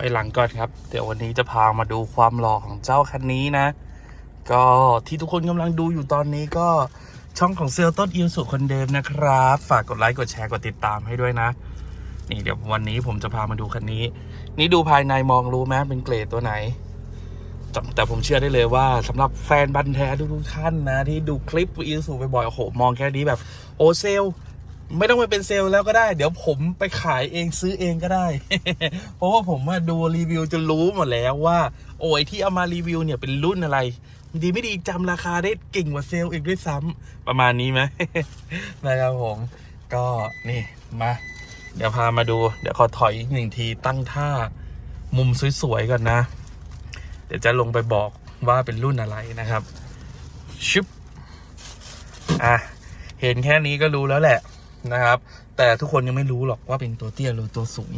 อยหลังก่อนครับ เดี๋ยววันนี้จะพามาดูความหล่อของเจ้าคันนี้นะ ก็ที่ทุกคนกำลังดูอยู่ตอนนี้ก็ช่องของเซลต้นอิวสุคนเดิมนะครับ ฝากกดไลค์กดแชร์กดติดตามให้ด้วยนะ นี่เดี๋ยววันนี้ผมจะพามาดูคันนี้ นี่ดูภายในมองรู้ไหมเป็นเกรดตัวไหน แต่ผมเชื่อได้เลยว่าสำหรับแฟนบันแท้ทุกๆท่านนะ ที่ดูคลิปอิวสุบ่อยๆโอ้โหมองแค่นี้แบบโอเซล ไม่ต้องไปเป็นเซลล์แล้วก็ได้ เดี๋ยวผมไปขายเองซื้อเองก็ได้ เพราะว่าผมมาดูรีวิวจะรู้หมดแล้วว่า โอ้ยที่เอามารีวิวเนี่ยเป็นรุ่นอะไร ดีไม่ดีจำราคาได้เก่งกว่าเซลล์อีกด้วยซ้ำประมาณนี้ไหมนะครับผม ก็นี่มา เดี๋ยวพามาดู เดี๋ยวขอถอยอีกหนึ่งทีตั้งท่า มุมสวยๆก่อนนะ เดี๋ยวจะลงไปบอกว่าเป็นรุ่นอะไรนะครับชึบอะเห็นแค่นี้ก็รู้แล้วแหละ นะครับ แต่ทุกคนยังไม่รู้หรอกว่าเป็นตัวเตี้ยหรือตัวสูง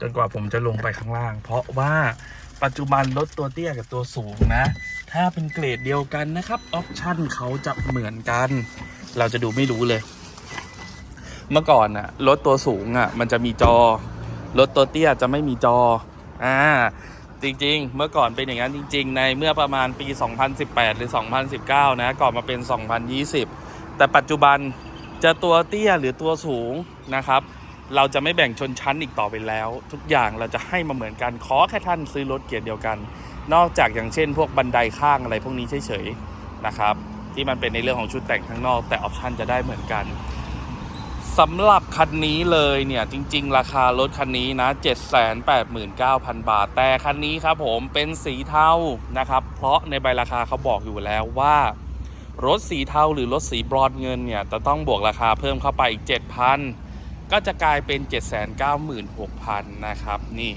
จนกว่าผมจะลงไปข้างล่าง เพราะว่าปัจจุบันรถตัวเตี้ยกับตัวสูงนะ ถ้าเป็นเกรดเดียวกันนะครับออปชั่นเขาจะเหมือนกัน เราจะดูไม่รู้เลย เมื่อก่อนอะรถตัวสูงอะมันจะมีจอ รถตัวเตี้ยจะไม่มีจออ่าจริงๆ เมื่อก่อนเป็นอย่างนั้นจริง ๆ ในเมื่อประมาณปี 2018 หรือ 2019 นะ ก่อนมาเป็น 2020 แต่ปัจจุบัน จะตัวเตี้ยหรือตัวสูงนะครับ เราจะไม่แบ่งชนชั้นอีกต่อไปแล้ว ทุกอย่างเราจะให้มาเหมือนกันขอแค่ท่านซื้อรถเกียร์เดียวกัน นอกจากอย่างเช่น พวกบันไดข้างอะไรพวกนี้เฉยๆนะครับ ที่มันเป็นในเรื่องของชุดแต่งข้างนอก แต่ออปชันจะได้เหมือนกันสำหรับคันนี้เลยเนี่ยจริง ๆ ราคารถคันนี้นะ 789,000 บาท แต่คันนี้ครับผมเป็นสีเทานะครับ เพราะในใบราคาเขาบอกอยู่แล้วว่า รถสีเทาหรือรถสีบรอนเงินเนี่ยจะต้องบวกราคาเพิ่มเข้าไปอีก 7,000 ก็จะกลายเป็น 796,000 นะครับ นี่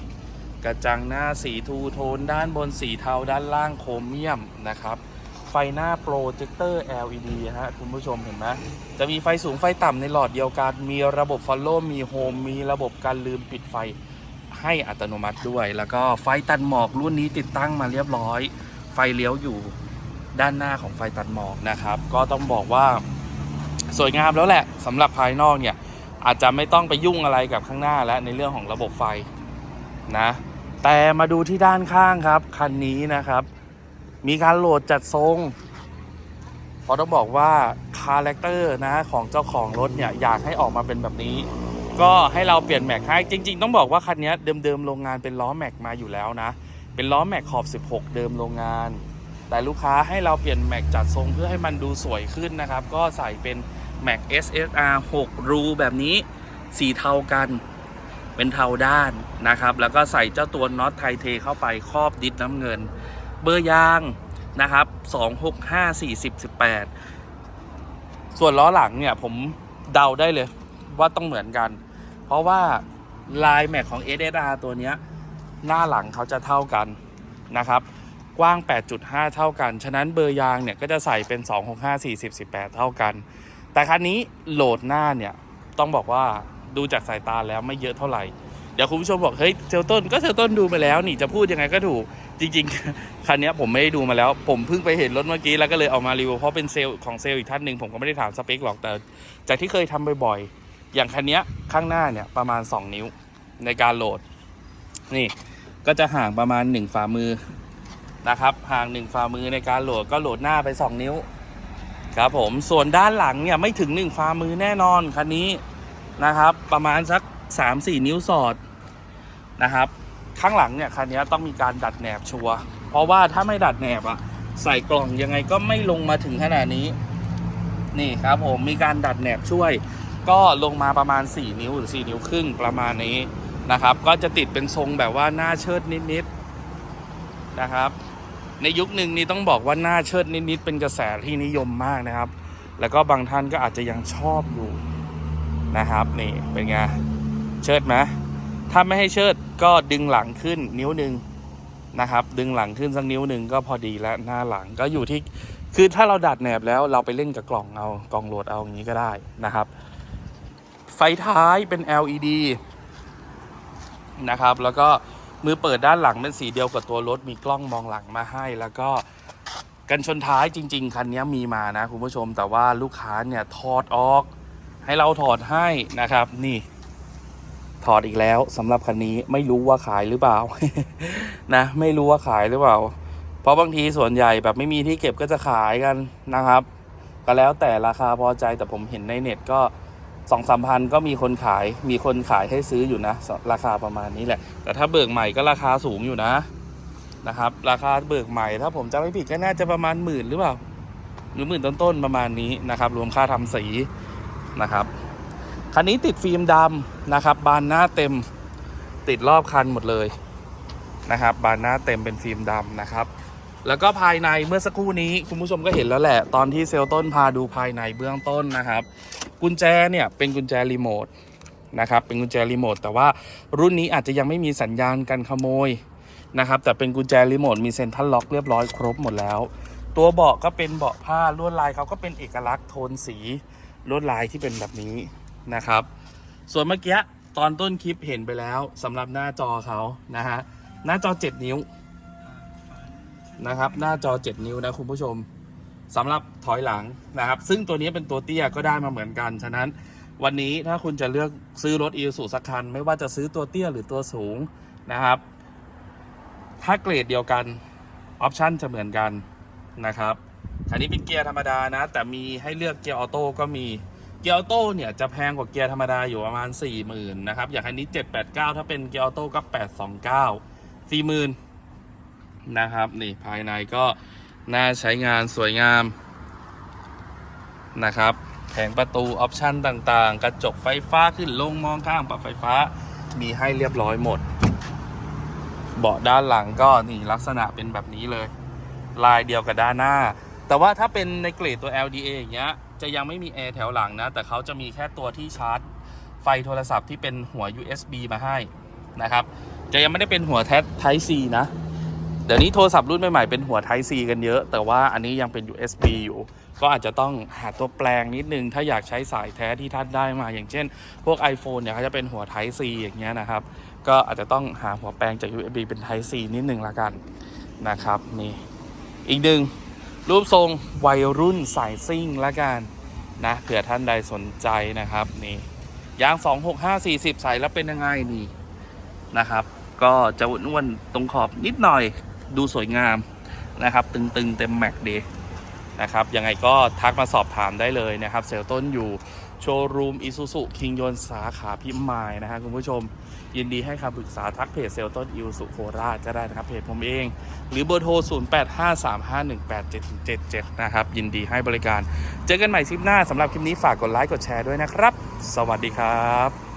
กระจังหน้าสีทูโทนด้านบนสีเทาด้านล่างโครเมียมนะครับ ไฟหน้าโปรเจคเตอร์ LED ฮะ คุณผู้ชมเห็นไหมจะมีไฟสูงไฟต่ำในหลอดเดียวกัน มีระบบ Follow มีโฮมมีระบบการลืมปิดไฟให้อัตโนมัติด้วย แล้วก็ไฟตัดหมอกรุ่นนี้ติดตั้งมาเรียบร้อย ไฟเลี้ยวอยู่ ด้านหน้าของไฟตัดหมอกนะครับ ก็ต้องบอกว่าสวยงามแล้วแหละสำหรับภายนอกเนี่ยอาจจะไม่ต้องไปยุ่งอะไรกับข้างหน้าและในเรื่องของระบบไฟนะแต่มาดูที่ด้านข้างครับ คันนี้นะครับ มีการโหลดจัดทรงเพราะต้องบอกว่าคาแรคเตอร์นะของเจ้าของรถเนี่ยอยากให้ออกมาเป็นแบบนี้ ก็ให้เราเปลี่ยนแม็กให้จริง ๆ ต้องบอกว่าคันนี้เดิมๆโรงงานเป็นล้อแม็กมาอยู่แล้วนะ เป็นล้อแม็กขอบ 16 เดิมโรงงาน แต่ลูกค้าให้เราเปลี่ยนแม็กจัดทรงเพื่อให้มันดูสวยขึ้นนะครับ ก็ใส่เป็นแม็ก SSR 6 รูแบบนี้สีเทากันเป็นเทาด้านนะครับ แล้วก็ใส่เจ้าตัวน็อตไทเทเข้าไปครอบดิสน้ำเงิน เบอร์ยางนะครับ 265 40 18 ส่วนล้อหลังเนี่ยผมเดาได้เลยว่าต้องเหมือนกัน เพราะว่าลายแม็กของ SSR ตัวเนี้ยหน้าหลังเขาจะเท่ากันนะครับ กว้าง 8.5 เท่ากัน ฉะนั้นเบอร์ยางเนี่ยก็จะใส่เป็น 265 40 18 เท่ากัน แต่คันนี้โหลดหน้าเนี่ยต้องบอกว่าดูจากสายตาแล้วไม่เยอะเท่าไหร่ เดี๋ยวคุณผู้ชมบอกเฮ้ยเซลต้นก็เซลต้นดูมาแล้วนี่จะพูดยังไงก็ถูก จริงๆ คันนี้ผมไม่ได้ดูมาแล้ว ผมเพิ่งไปเห็นรถเมื่อกี้แล้วก็เลยเอามารีวิวเพราะเป็นเซลล์ของเซลล์อีกท่านหนึ่งผมก็ไม่ได้ถามสเปคหรอกแต่จากที่เคยทำบ่อยๆ อย่างคันนี้ข้างหน้าเนี่ยประมาณ 2 นิ้วในการโหลด นี่ก็จะห่างประมาณ 1 ฝ่ามือ นะครับห่าง1ฝ่ามือในการโหลดก็โหลดหน้าไป 2 นิ้ว ครับผมส่วนด้านหลังเนี่ยไม่ถึง 1 ฝ่ามือแน่นอนคันนี้นะครับ ประมาณสัก 3-4 นิ้วสอดนะครับ ข้างหลังเนี่ยคันนี้ต้องมีการดัดแหนบชัวร์เพราะว่าถ้าไม่ดัดแหนบอะใส่กล่องยังไงก็ไม่ลงมาถึงขนาดนี้ นี่ครับผมมีการดัดแหนบช่วย ก็ลงมาประมาณ 4 นิ้วหรือ 4 นิ้วครึ่งประมาณนี้นะครับ ก็จะติดเป็นทรงแบบว่าหน้าเชิดนิดๆนะครับ ในยุคหนึ่งนี่ต้องบอกว่าหน้าเชิดนิดๆเป็นกระแสที่นิยมมากนะครับ แล้วก็บางท่านก็อาจจะยังชอบอยู่นะครับนี่เป็นไงเชิดไหมถ้าไม่ให้เชิดก็ดึงหลังขึ้นนิ้วหนึ่งนะครับ ดึงหลังขึ้นสักนิ้วหนึ่งก็พอดีแล้วหน้าหลังก็อยู่ที่คือถ้าเราดัดแหนบแล้วเราไปเล่นกับกล่องเอากล่องโหลดเอาอย่างนี้ก็ได้นะครับ ไฟท้ายเป็น LED นะครับ แล้วก็ มือเปิดด้านหลังเป็นสีเดียวกับตัวรถมีกล้องมองหลังมาให้ แล้วก็กันชนท้ายจริง ๆคันนี้มีมานะคุณผู้ชมแต่ว่าลูกค้าเนี่ยถอดออก ให้เราถอดให้นะครับ นี่ ถอดอีกแล้วสำหรับคันนี้ไม่รู้ว่าขายหรือเปล่านะ ไม่รู้ว่าขายหรือเปล่า เพราะบางทีส่วนใหญ่แบบไม่มีที่เก็บก็จะขายกันนะครับ ก็แล้วแต่ราคาพอใจแต่ผมเห็นในเน็ตก็ สองสามพันก็มีคนขายมีคนขายให้ซื้ออยู่นะ ราคาประมาณนี้แหละ แต่ถ้าเบิกใหม่ก็ราคาสูงอยู่นะนะครับ ราคาเบิกใหม่ถ้าผมจำไม่ผิดก็น่าจะประมาณหมื่นหรือเปล่าหรือหมื่นต้นๆประมาณนี้นะครับ รวมค่าทำสีนะครับคันนี้ติดฟิล์มดำนะครับ บานหน้าเต็มติดรอบคันหมดเลยนะครับ บานหน้าเต็มเป็นฟิล์มดำนะครับ แล้วก็ภายในเมื่อสักครู่นี้คุณผู้ชมก็เห็นแล้วแหละ ตอนที่เซลต้นพาดูภายในเบื้องต้นนะครับ กุญแจเนี่ยเป็นกุญแจรีโมทนะครับเป็นกุญแจรีโมทแต่ว่ารุ่นนี้อาจจะยังไม่มีสัญญาณการขโมยนะครับแต่เป็นกุญแจรีโมทมีเซ็นทรัลล็อกเรียบร้อยครบหมดแล้ว ตัวเบาะก็เป็นเบาะผ้าลวดลายเขาก็เป็นเอกลักษณ์โทนสีลวดลายที่เป็นแบบนี้นะครับ ส่วนเมื่อกี้ตอนต้นคลิปเห็นไปแล้วสำหรับหน้าจอเขานะฮะหน้าจอ 7 นิ้ว นะครับ หน้าจอ 7 นิ้วนะคุณผู้ชมสำหรับถอยหลังนะครับ ซึ่งตัวนี้เป็นตัวเตี้ยก็ได้มาเหมือนกัน ฉะนั้นวันนี้ถ้าคุณจะเลือกซื้อรถอีซูสักคัน ไม่ว่าจะซื้อตัวเตี้ยหรือตัวสูงนะครับ ถ้าเกรดเดียวกันออปชันจะเหมือนกันนะครับอันนี้เป็นเกียร์ธรรมดานะ แต่มีให้เลือกเกียร์ออโต้ก็มีเกียร์ออโต้เนี่ยจะแพงกว่าเกียร์ธรรมดาอยู่ประมาณ 4 0,000นะครับอย่างอันนี้ 789 ถ้าเป็นเกียร์ออโต้ก็ 829 40,000 นะครับ นี่ภายในก็น่าใช้งานสวยงามนะครับแผงประตูออปชันต่างๆ กระจกไฟฟ้าขึ้นลงมองข้างปรับไฟฟ้ามีให้เรียบร้อยหมด เบาะด้านหลังก็นี่ลักษณะเป็นแบบนี้เลย ลายเดียวกับด้านหน้า แต่ว่าถ้าเป็นในเกรดตัว LDA อย่างเงี้ยจะยังไม่มีแอร์แถวหลังนะ แต่เขาจะมีแค่ตัวที่ชาร์จ ไฟโทรศัพท์ที่เป็นหัว USB มาให้นะครับ จะยังไม่ได้เป็นหัวแท้ Type C นะ เดี๋ยวนี้โทรศัพท์รุ่นใหม่ๆเป็นหัว Type C กันเยอะ แต่ว่าอันนี้ยังเป็น USB อยู่ ก็อาจจะต้องหาตัวแปลงนิดนึง ถ้าอยากใช้สายแท้ที่ท่านได้มา อย่างเช่น พวก iPhone เนี่ยเขาจะเป็นหัว Type C อย่างเงี้ยนะครับ ก็อาจจะต้องหาหัวแปลงจาก USB เป็น Type C นิดนึงละกันนะครับนี่อีกหนึ่งรูปทรงวัยรุ่นสายซิ่งละกันนะเผื่อท่านใดสนใจนะครับนี่ยาง 26540 ใส่แล้วเป็นยังไงนี่นะครับ ก็จะอ้วนๆตรงขอบนิดหน่อย ดูสวยงามนะครับ ตึงๆ เต็มแม็กดีนะครับยังไงก็ทักมาสอบถามได้เลยนะครับ เซลต้นอยู่โชว์รูมอิซูซุคิงยนสาขาพิมายนะฮะคุณผู้ชม ยินดีให้คำปรึกษาทักเพจเซลต้นอิวสุโคราชก็ได้นะครับเพจผมเอง หรือเบอร์โทร 0853518777 นะครับ ยินดีให้บริการ เจอกันใหม่คลิปหน้าสำหรับคลิปนี้ฝากกดไลค์กดแชร์ด้วยนะครับ สวัสดีครับ